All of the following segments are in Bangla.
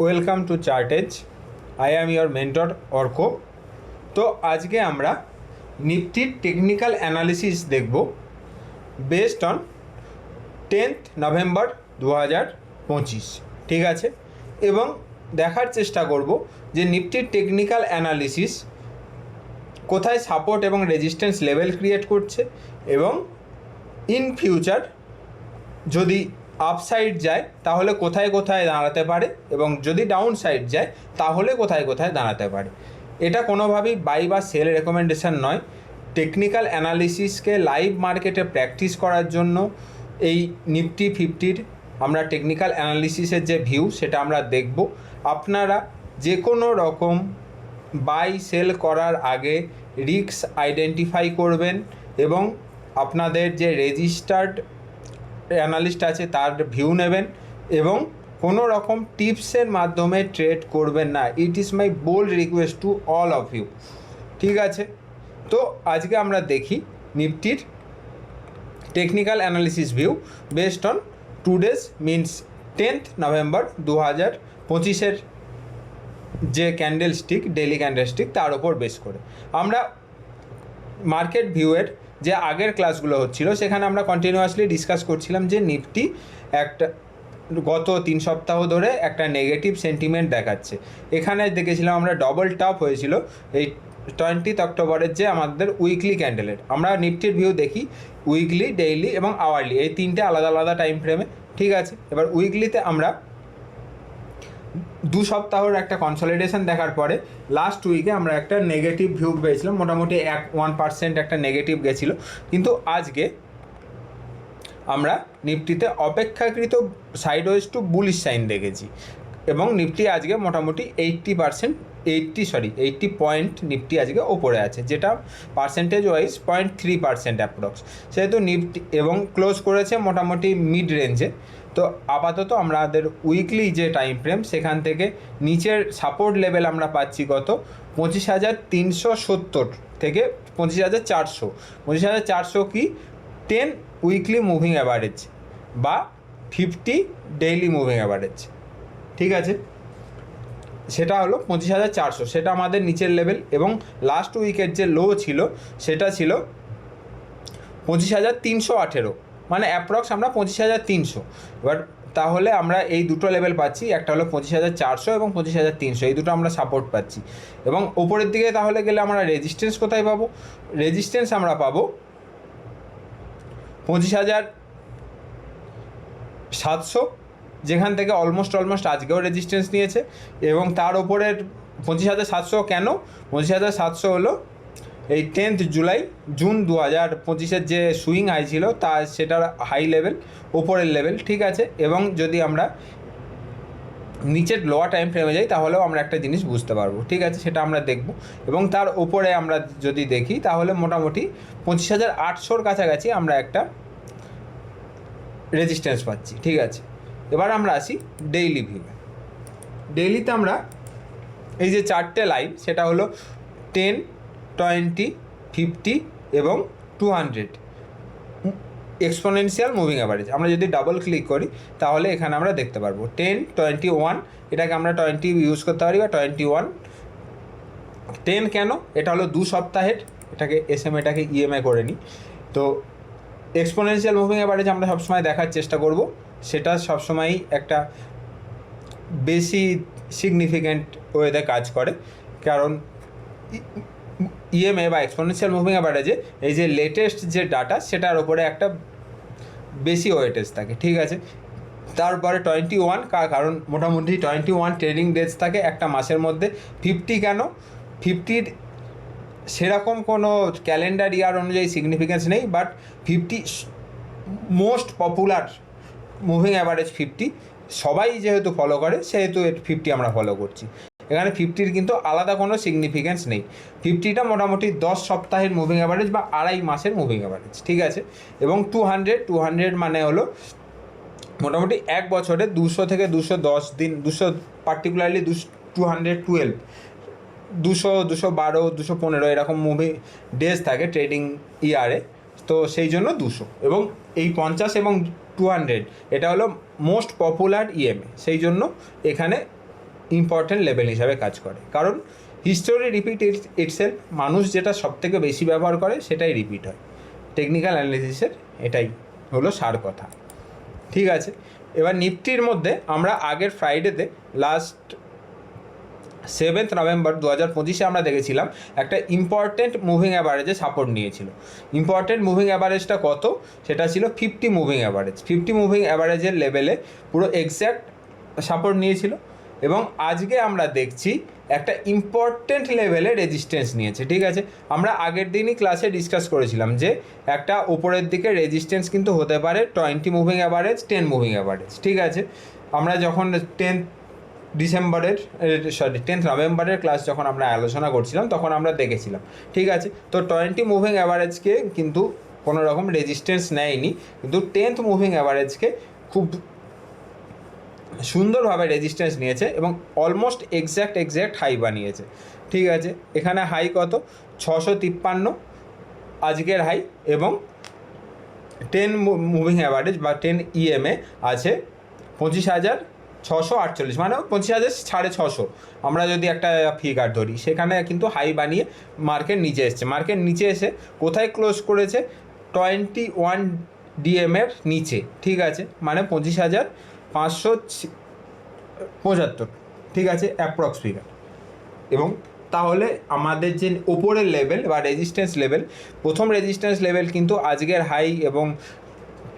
Welcome to চার্টেজ। I am your mentor Arka. তো আজকে আমরা নিফটির টেকনিক্যাল অ্যানালিসিস দেখব বেসড অন টেন্থ নভেম্বর দু হাজার পঁচিশ। ঠিক আছে? এবং দেখার চেষ্টা করব যে নিফটির টেকনিক্যাল অ্যানালিসিস কোথায় সাপোর্ট এবং রেজিস্ট্যান্স লেভেল ক্রিয়েট করছে এবং ইন ফিউচার যদি আপসাইড যায়, তাহলে কোথায় কোথায় দাঁড়াতে পারে? এবং যদি ডাউন সাইড যায়, তাহলে কোথায় কোথায় দাঁড়াতে পারে? এটা কোনোভাবেই বাই বা সেল রেকমেন্ডেশন নয়। টেকনিক্যাল অ্যানালিসিসকে লাইভ মার্কেটে প্র্যাকটিস করার জন্য এই নিফটি ফিফটির আমরা টেকনিক্যাল অ্যানালিসিসের যে ভিউ সেটা আমরা দেখব। আপনারা যে কোনো রকম বাই সেল করার আগে রিস্ক আইডেন্টিফাই করবেন এবং আপনাদের যে রেজিস্টার্ড অ্যানালিস্ট আছে, তার ভিউ নেবেন এবং কোনো রকম টিপসের মাধ্যমে ট্রেড করবেন না। It is my bold request to all of you ঠিক আছে? তো আজকে আমরা দেখি নিফটির technical analysis view based on two days means tenth November দু হাজার পঁচিশের যে candle stick daily candle stick তার ওপর বেস করে। আমরা মার্কেট ভিউয়ের যে আগের ক্লাসগুলো হচ্ছিল, সেখানে আমরা কন্টিনিউয়াসলি ডিসকাস করছিলাম যে নিফটি একটা, গত তিন সপ্তাহ ধরে একটা নেগেটিভ সেন্টিমেন্ট দেখাচ্ছে। এখানে দেখেছিলাম আমরা ডবল টপ হয়েছিল, এই টোয়েন্টিথ অক্টোবরের যে আমাদের উইকলি ক্যান্ডেলের আমরা নিফটির ভিউ দেখি উইকলি ডেইলি এবং আওয়ারলি এই তিনটে আলাদা আলাদা টাইম ফ্রেমে ঠিক আছে, এবার উইকলিতে আমরা দু সপ্তাহর একটা কনসলিডেশন দেখার পরে লাস্ট উইকে আমরা একটা নেগেটিভ ভিউ পেয়েছিলাম, মোটামুটি এক ওয়ান পার্সেন্ট একটা নেগেটিভ গেছিল। কিন্তু আজকে আমরা নিফটিতে অপেক্ষাকৃত সাইডওয়েজ টু বুলিশ সাইন দেখেছি। এবং নিফটি আজকে মোটামুটি eighty percent eighty sorry eighty point Nifty আজকে ওপরে আছে, যেটা percentage wise point three percent approx সেহেতু নিফটি এবং ক্লোজ করেছে মোটামুটি মিড রেঞ্জে তো আপাতত আমাদের উইকলি যে টাইম ফ্রেম সেখান থেকে নিচের সাপোর্ট লেভেল আমরা পাচ্ছি কত? পঁচিশ হাজার তিনশো সত্তর থেকে পঁচিশ হাজার চারশো। পঁচিশ হাজার চারশো কি? টেন উইকলি মুভিং অ্যাভারেজ বা ফিফটি ডেইলি মুভিং অ্যাভারেজ ঠিক আছে? সেটা হলো পঁচিশ হাজার চারশো। সেটা আমাদের নিচের লেভেল এবং লাস্ট উইকের যে লো ছিল, সেটা ছিল পঁচিশ হাজার তিনশো আঠেরো। মানে অ্যাপ্রক্স আমরা পঁচিশ হাজার তিনশো। এবার তাহলে আমরা এই দুটো লেভেল পাচ্ছি, একটা হলো পঁচিশ হাজার চারশো এবং পঁচিশ হাজার তিনশো। এই দুটো আমরা সাপোর্ট পাচ্ছি। এবং ওপরের দিকে তাহলে গেলে আমরা রেজিস্ট্যান্স কোথায় পাবো? রেজিস্ট্যান্স আমরা পাবো পঁচিশ হাজার সাতশো, যেখান থেকে অলমোস্ট অলমোস্ট আজকেও রেজিস্ট্যান্স নিয়েছে। এবং তার ওপরের পঁচিশ হাজার সাতশো কেন? পঁচিশ হাজার সাতশো হলো এই টেন্থ জুলাই, জুন দু হাজার পঁচিশের যে সুইং আই ছিল, তা সেটার হাই লেভেল, ওপরের লেভেল, ঠিক আছে? এবং যদি আমরা নিচের লোয়ার টাইম ফ্রেমে যাই, তাহলেও আমরা একটা জিনিস বুঝতে পারব, ঠিক আছে? সেটা আমরা দেখব। এবং তার ওপরে আমরা যদি দেখি, তাহলে মোটামুটি পঁচিশ হাজার আটশোর কাছাকাছি আমরা একটা রেজিস্ট্যান্স পাচ্ছি, ঠিক আছে? এবার আমরা আসি ডেইলি ভিউ ডেইলিতে আমরা এই যে চারটে লাইন সেটা হলো টেন টোয়েন্টি, ফিফটি এবং two hundred. Exponential moving average. আমরা যদি ডাবল ক্লিক করি, তাহলে এখানে আমরা দেখতে পারব। টেন, টোয়েন্টি ওয়ান, এটাকে আমরা টোয়েন্টি ইউজ করতে পারি বা টোয়েন্টি ওয়ান। টেন কেন? এটা হলো দু সপ্তাহের, এটাকে এস এম এটাকে ইএমআই করে নিই। তো এক্সপোনেনশিয়াল মুভিং অ্যাভারেজ আমরা সবসময় দেখার চেষ্টা করব। সেটা সবসময়ই একটা বেশি সিগনিফিক্যান্ট ওয়েতে কাজ করে। কারণ ইএমএ বা এক্সপোনেনশিয়াল মুভিং অ্যাভারেজে এই যে লেটেস্ট যে ডাটা সেটার ওপরে একটা বেশি ওয়েটেজ থাকে, ঠিক আছে? তারপরে টোয়েন্টি ওয়ান কারণ মোটামুটি টোয়েন্টি ওয়ান ট্রেডিং ডেজ থাকে একটা মাসের মধ্যে। ফিফটি কেন? ফিফটির সেরকম কোনো ক্যালেন্ডার ইয়ার অনুযায়ী সিগনিফিকেন্স নেই but fifty most popular moving average fifty সবাই যেহেতু ফলো করে, সেহেতু ফিফটি আমরা ফলো করছি। এখানে ফিফটির কিন্তু আলাদা কোনো সিগনিফিকেন্স নেই। ফিফটিটা মোটামুটি দশ সপ্তাহের মুভিং অ্যাভারেজ বা আড়াই মাসের মুভিং অ্যাভারেজ ঠিক আছে? এবং টু হান্ড্রেড টু হান্ড্রেড মানে হলো মোটামুটি এক বছরে দুশো থেকে দুশো দশ দিন, দুশো পার্টিকুলারলি দুশো টু হান্ড্রেড টুয়েলভ দুশো দুশো বারো, দুশো পনেরো এরকম মুভি ডেজ থাকে ট্রেডিং ইয়ারে তো সেই জন্য দুশো এবং এই পঞ্চাশ এবং টু হান্ড্রেড এটা হলো মোস্ট পপুলার ইএমএ সেই জন্য এখানে ইম্পর্ট্যান্ট লেভেল হিসাবে কাজ করে। কারণ হিস্টোরি রিপিট ইটসেলফ মানুষ যেটা সব থেকে বেশি ব্যবহার করে সেটাই রিপিট হয়। টেকনিক্যাল অ্যানালিসিসের এটাই হলো সার কথা। ঠিক আছে? এবার নিফটির মধ্যে আমরা আগের ফ্রাইডেতে লাস্ট সেভেন্থ নভেম্বর দু হাজার পঁচিশে আমরা দেখেছিলাম একটা ইম্পর্টেন্ট মুভিং অ্যাভারেজে সাপোর্ট নিয়েছিল। ইম্পর্টেন্ট মুভিং অ্যাভারেজটা কত? সেটা ছিল fifty moving average fifty moving অ্যাভারেজের লেভেলে পুরো এক্স্যাক্ট সাপোর্ট নিয়েছিল। এবং আজকে আমরা দেখছি একটা ইম্পর্টেন্ট লেভেলে রেজিস্ট্যান্স নিয়েছে, ঠিক আছে? আমরা আগের দিনই ক্লাসে ডিসকাস করেছিলাম যে একটা উপরের দিকে রেজিস্ট্যান্স কিন্তু হতে পারে twenty moving average ten moving average ঠিক আছে? আমরা যখন টেন্থ ডিসেম্বরের সরি টেন্থ নভেম্বরের ক্লাস যখন আমরা আলোচনা করছিলাম, তখন আমরা দেখেছিলাম, ঠিক আছে? তো টোয়েন্টি মুভিং অ্যাভারেজকে কিন্তু কোনো রকম রেজিস্ট্যান্স নেয়নি, কিন্তু টেন্থ মুভিং অ্যাভারেজকে খুব সুন্দরভাবে রেজিস্ট্যান্স নিয়েছে এবং অলমোস্ট এক্স্যাক্ট এক্স্যাক্ট হাই বানিয়েছে। ঠিক আছে, এখানে হাই কত? ছশো তিপ্পান্ন। আজকের হাই এবং টেন মুভিং অ্যাভারেজ বা টেন ইএমএ আছে পঁচিশ হাজার ছশো আটচল্লিশ। মানে পঁচিশ হাজার সাড়ে ছশো। আমরা যদি একটা ফিগার ধরি, সেখানে কিন্তু হাই বানিয়ে মার্কেট নিচে এসছে। মার্কেট নিচে এসে কোথায় ক্লোজ করেছে? টোয়েন্টি ওয়ান ডিএমের নিচে। ঠিক আছে মানে পঁচিশ হাজার পাঁচশো পঁচাত্তর। ঠিক আছে অ্যাপ্রক্স ফিগার এবং তাহলে আমাদের যে ওপরের লেভেল বা রেজিস্ট্যান্স লেভেল প্রথম রেজিস্ট্যান্স লেভেল কিন্তু আজকের হাই এবং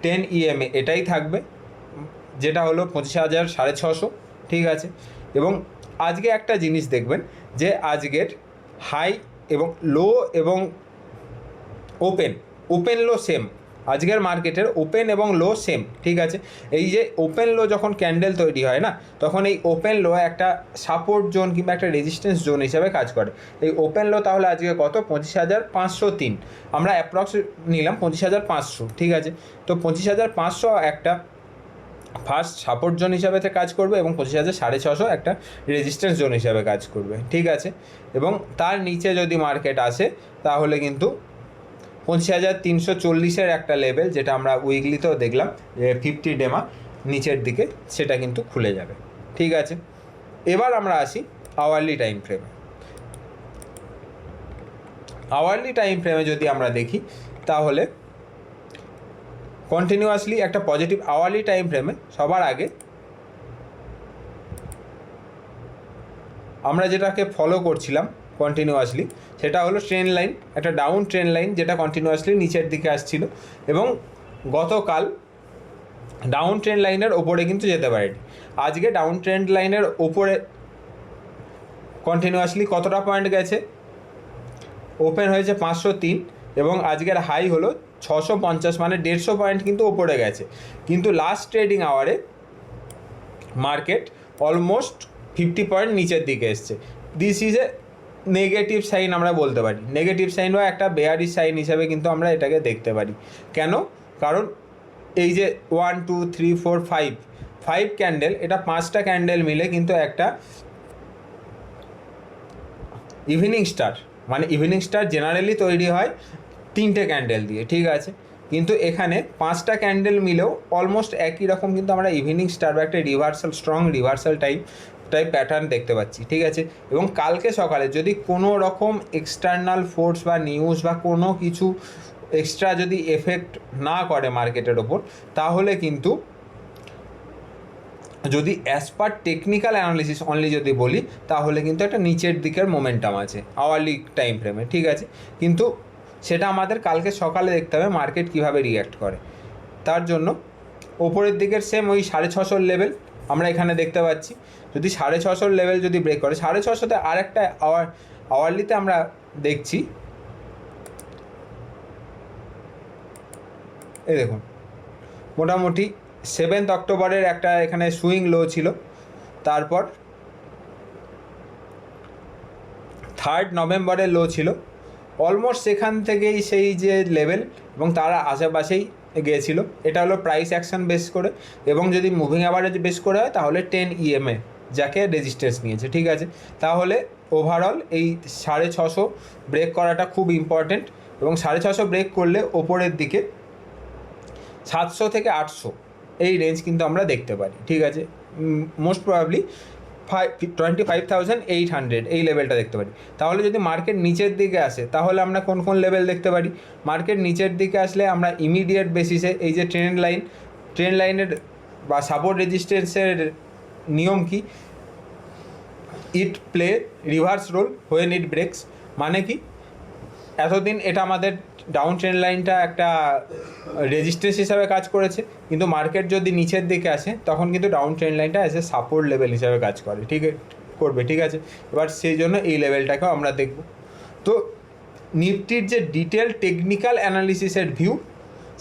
টেন ইএমএ এটাই থাকবে, যেটা হলো পঁচিশ হাজার সাড়ে ছশো। ঠিক আছে? এবং আজকে একটা জিনিস দেখবেন যে আজকের হাই এবং লো এবং ওপেন ওপেন লো সেম আজকের মার্কেটের ওপেন এবং লো সেম ঠিক আছে? এই যে ওপেন লো যখন ক্যান্ডেল তৈরি হয় না, তখন এই ওপেন লো একটা সাপোর্ট জোন কিংবা একটা রেজিস্ট্যান্স জোন হিসাবে কাজ করে। এই ওপেন লো তাহলে আজকে কত? পঁচিশ হাজার পাঁচশো তিন। আমরা অ্যাপ্রক্স নিলাম পঁচিশ হাজার পাঁচশো, ঠিক আছে? তো পঁচিশ হাজার পাঁচশো একটা ফার্স্ট সাপোর্ট জোন হিসাবে কাজ করবে এবং পঁচিশ হাজার সাড়ে ছশো একটা রেজিস্ট্যান্স জোন হিসাবে কাজ করবে, ঠিক আছে? এবং তার নিচে যদি মার্কেট আসে, তাহলে কিন্তু পঁচিশ হাজার তিনশো চল্লিশের একটা লেভেল যেটা আমরা উইকলিতেও দেখলাম, যে ফিফটি ডেমা নিচের দিকে, সেটা কিন্তু খুলে যাবে। ঠিক আছে? এবার আমরা আসি আওয়ারলি টাইম ফ্রেমে আওয়ারলি টাইম ফ্রেমে যদি আমরা দেখি, তাহলে কন্টিনিউয়াসলি একটা পজিটিভ আওয়ারলি টাইম ফ্রেমে সবার আগে আমরা যেটাকে ফলো করছিলাম কন্টিনিউয়াসলি সেটা হলো ট্রেন লাইন একটা ডাউন ট্রেন লাইন যেটা কন্টিনিউয়াসলি নিচের দিকে আসছিল এবং গতকাল ডাউন ট্রেন লাইনের ওপরে কিন্তু যেতে পারেনি। আজকে ডাউন ট্রেন লাইনের ওপরে কন্টিনিউয়াসলি কতটা পয়েন্ট গেছে? ওপেন হয়েছে পাঁচশো তিন এবং আজকের হাই হলো ছশো পঞ্চাশ মানে দেড়শো পয়েন্ট কিন্তু ওপরে গেছে। কিন্তু লাস্ট ট্রেডিং আওয়ারে মার্কেট অলমোস্ট ফিফটি পয়েন্ট নিচের দিকে এসছে। This is a negative sign আমরা বলতে পারি। নেগেটিভ সাইন বা একটা বেয়ারি সাইন হিসাবে কিন্তু আমরা এটাকে দেখতে পারি। কেন? কারণ এই যে one two three four five five candle এটা পাঁচটা ক্যান্ডেল মিলে কিন্তু একটা ইভিনিং স্টার মানে ইভিনিং স্টার জেনারেলি তৈরি হয় তিনটে ক্যান্ডেল দিয়ে, ঠিক আছে? কিন্তু এখানে পাঁচটা ক্যান্ডেল মিলেও অলমোস্ট একই রকম কিন্তু আমরা ইভিনিং স্টার বা একটা reversal strong reversal type type pattern দেখতে পাচ্ছি, ঠিক আছে? এবং কালকে সকালে যদি কোনো রকম এক্সটার্নাল ফোর্স বা নিউজ বা কোনো কিছু এক্সট্রা যদি এফেক্ট না করে মার্কেটের ওপর, তাহলে কিন্তু যদি as per technical analysis only যদি বলি, তাহলে কিন্তু একটা নিচের দিকের মোমেন্টাম আছে আওয়ারলি টাইম ফ্রেমে ঠিক আছে? কিন্তু সেটা আমাদের কালকে সকালে দেখতে হবে মার্কেট কীভাবে রিয়্যাক্ট করে। তার জন্য ওপরের দিকের সেম ওই সাড়ে ছশোর লেভেল আমরা এখানে দেখতে পাচ্ছি। যদি সাড়ে ছশোর লেভেল যদি ব্রেক করে, সাড়ে ছশোতে আর একটা আওয়ার আওয়ারলিতে আমরা দেখছি। এই দেখুন, মোটামুটি সেভেন্থ অক্টোবরের একটা এখানে সুইং লো ছিল। তারপর থার্ড নভেম্বরের লো ছিল। অলমোস্ট সেখান থেকেই সেই যে লেভেল এবং তারা আশেপাশেই গিয়েছিল। এটা হলো প্রাইস অ্যাকশন বেস করে এবং যদি মুভিং অ্যাভারেজ বেস করে হয় তাহলে টেন ইএমএ যাকে রেজিস্ট্যান্স নিয়েছে, ঠিক আছে? তাহলে ওভারঅল এই সাড়ে ছশো ব্রেক করাটা খুব ইম্পর্টেন্ট এবং সাড়ে ছশো ব্রেক করলে ওপরের দিকে সাতশো থেকে আটশো এই রেঞ্জ কিন্তু আমরা দেখতে পারি, ঠিক আছে? Most probably five twenty five thousand eight hundred এই লেভেলটা দেখতে পারি। তাহলে যদি মার্কেট নিচের দিকে আসে, তাহলে আমরা কোন কোন লেভেল দেখতে পারি? মার্কেট নিচের দিকে আসলে আমরা ইমিডিয়েট বেসিসে এই যে ট্রেন লাইন ট্রেন লাইনের বা সাপোর্ট রেজিস্ট্যান্সের নিয়ম কি? It play reverse role when it breaks মানে কি? এতদিন এটা আমাদের ডাউন ট্রেন লাইনটা একটা রেজিস্ট্রেন্স হিসাবে কাজ করেছে। কিন্তু মার্কেট যদি নিচের দিকে আসে, তখন কিন্তু ডাউন ট্রেন লাইনটা এস এ সাপোর্ট লেভেল হিসাবে কাজ করে। ঠিক, করবে, ঠিক আছে? এবার সেই জন্য এই লেভেলটাকেও আমরা দেখব। তো নিফটির যে ডিটেল টেকনিক্যাল অ্যানালিসিসের ভিউ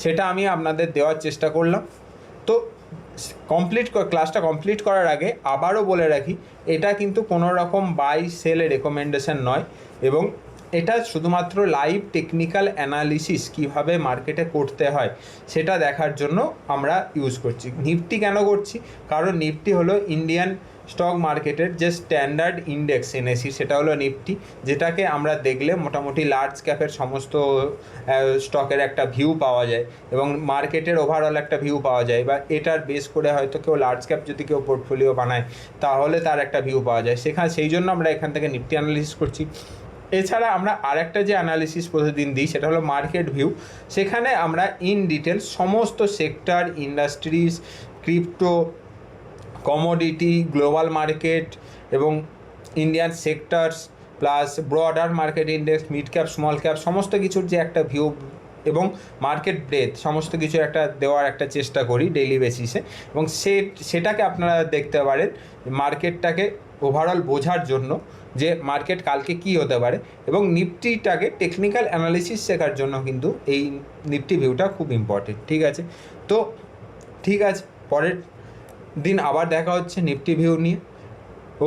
সেটা আমি আপনাদের দেওয়ার চেষ্টা করলাম। তো কমপ্লিট ক্লাসটা কমপ্লিট করার আগে আবারও বলে রাখি, এটা কিন্তু কোনো রকম বাই সেল রেকমেন্ডেশন নয়। এবং এটা শুধুমাত্র লাইভ টেকনিক্যাল অ্যানালিসিস কীভাবে মার্কেটে করতে হয়, সেটা দেখার জন্য আমরা ইউজ করছি। নিফটি কেন করছি? কারণ নিফটি হলো ইন্ডিয়ান স্টক মার্কেটের যে স্ট্যান্ডার্ড ইন্ডেক্স এনএসি সেটা হলো নিফটি, যেটাকে আমরা দেখলে মোটামুটি লার্জ ক্যাপের সমস্ত স্টকের একটা ভিউ পাওয়া যায় এবং মার্কেটের ওভারঅল একটা ভিউ পাওয়া যায় বা এটার বেস করে হয়তো কেউ লার্জ ক্যাপ যদি কেউ পোর্টফোলিও বানায়, তাহলে তার একটা ভিউ পাওয়া যায়। সেখানে, সেই জন্য আমরা এখান থেকে নিফটি অ্যানালিসিস করছি। এছাড়া আমরা আরেকটা যে অ্যানালিসিস প্রতিদিন দিই, সেটা হলো মার্কেট ভিউ সেখানে আমরা ইন ডিটেল সমস্ত sector industries crypto commodity global market এবং Indian sectors plus broader market index mid cap small cap সমস্ত কিছুর যে একটা ভিউ এবং মার্কেট ব্রেথ সমস্ত কিছু একটা দেওয়ার একটা চেষ্টা করি ডেইলি বেসিসে এবং সে, সেটাকে আপনারা দেখতে পারেন মার্কেটটাকে ওভারঅল বোঝার জন্য যে মার্কেট কালকে কী হতে পারে এবং নিফটিটাকে টেকনিক্যাল অ্যানালিসিস শেখার জন্য কিন্তু এই নিফটি ভিউটা খুব ইম্পর্টেন্ট ঠিক আছে? তো ঠিক আছে, পরের দিন আবার দেখা হচ্ছে নিফটি ভিউ নিয়ে।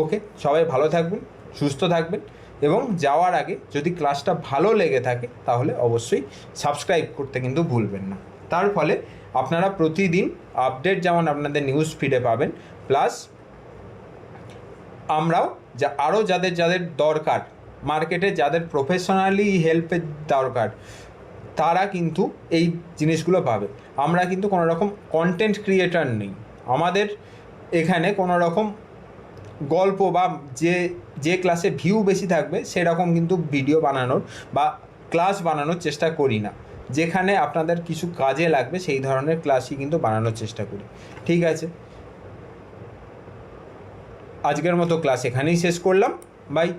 ওকে সবাই ভালো থাকবেন, সুস্থ থাকবেন এবং যাওয়ার আগে যদি ক্লাসটা ভালো লেগে থাকে তাহলে অবশ্যই সাবস্ক্রাইব করতে কিন্তু ভুলবেন না। তার ফলে আপনারা প্রতিদিন আপডেট যেমন আপনাদের নিউজ ফিডে পাবেন প্লাস আমরাও যা, আরও যাদের যাদের দরকার, মার্কেটে যাদের প্রফেশনালি হেল্পের দরকার, তারা কিন্তু এই জিনিসগুলো পাবে। আমরা কিন্তু কোনো রকম কন্টেন্ট ক্রিয়েটার নেই। আমাদের এখানে কোনো রকম গল্প বা যে যে ক্লাসে ভিউ বেশি থাকবে, সেরকম কিন্তু ভিডিও বানানোর বা ক্লাস বানানোর চেষ্টা করি না। যেখানে আপনাদের কিছু কাজে লাগবে, সেই ধরনের ক্লাসই কিন্তু বানানোর চেষ্টা করি। ঠিক আছে? আজকের মতো ক্লাস এখানেই শেষ করলাম। বাই